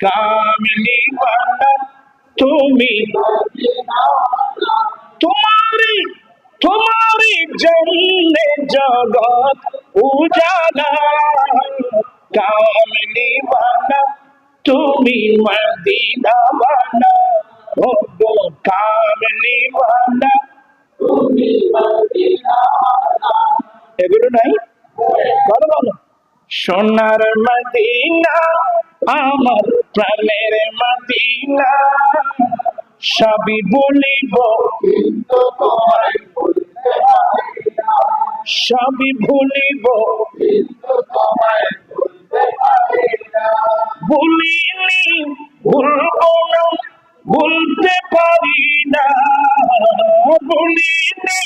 কামলি বানা তুমি তোমারি তোমারি জন্যে জগৎ উজালা। কামলি বানা তুমি মদিনা বানা ও গো কামলি বানা এগুলো নাই? বলো বলো। সোনার মদিনা আমার প্রাণের মদিনা, সবই বলিব সবই ভুলিব। ভুলিনি, ভুলব না, ভুলতে পারি না। ভুলিনি,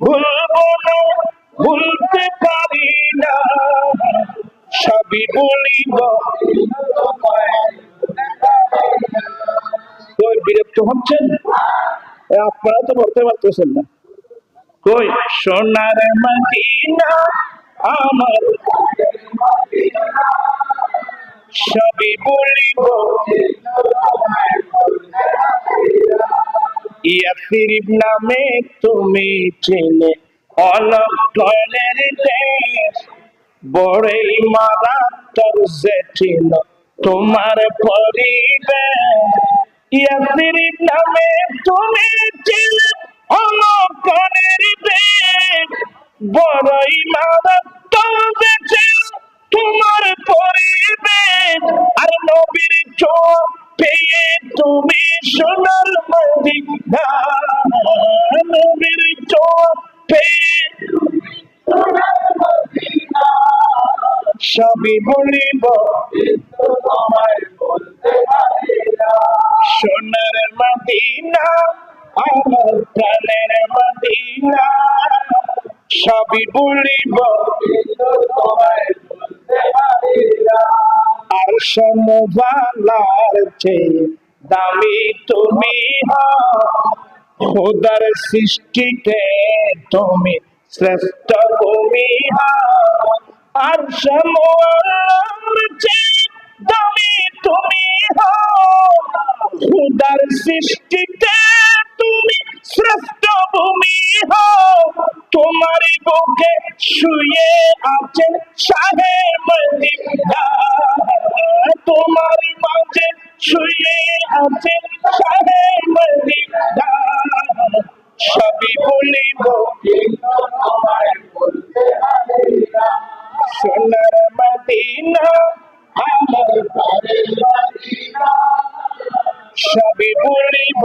ভুলব না, ভুলতে পারি না। সবই বলিব কই, বিরক্ত হচ্ছেন? আপনারা তো বলতে পারতেছেন না। কই, সোনার আমার সবই বলিব। নামে তুমি চেনে অলক্ষণের দেশ, বড়ই মারাত্মক জেঠিল তোমার পরিবেশ ইয়াসিরিব নামে তুমি চেনে অলক্ষণের দেশ বড়ই মারাত্মক জেঠিল তোমার পরিবেশ আর নবীর চোখ পেয়ে তুমি সোনার মদিনা। নবীর চোখ পেয়ে সবই বলিব সোনার মদিনা, আমার প্রাণের মদিনা, সবই বলিব। আর সমবালার চেয়ে দামি তুমি হও। খোদার সৃষ্টিতে তুমি শ্রেষ্ঠ ভূমি আর সমবালার খোদার সৃষ্টিতে তুমি শ্রেষ্ঠ ভূমি হও। তোমার বুকে শুয়ে আছেন শাহে মদিনা তোমার মাঝে শুয়ে আছেন শাহে মদিনা সবই বলিব সোনার সবই বলিব।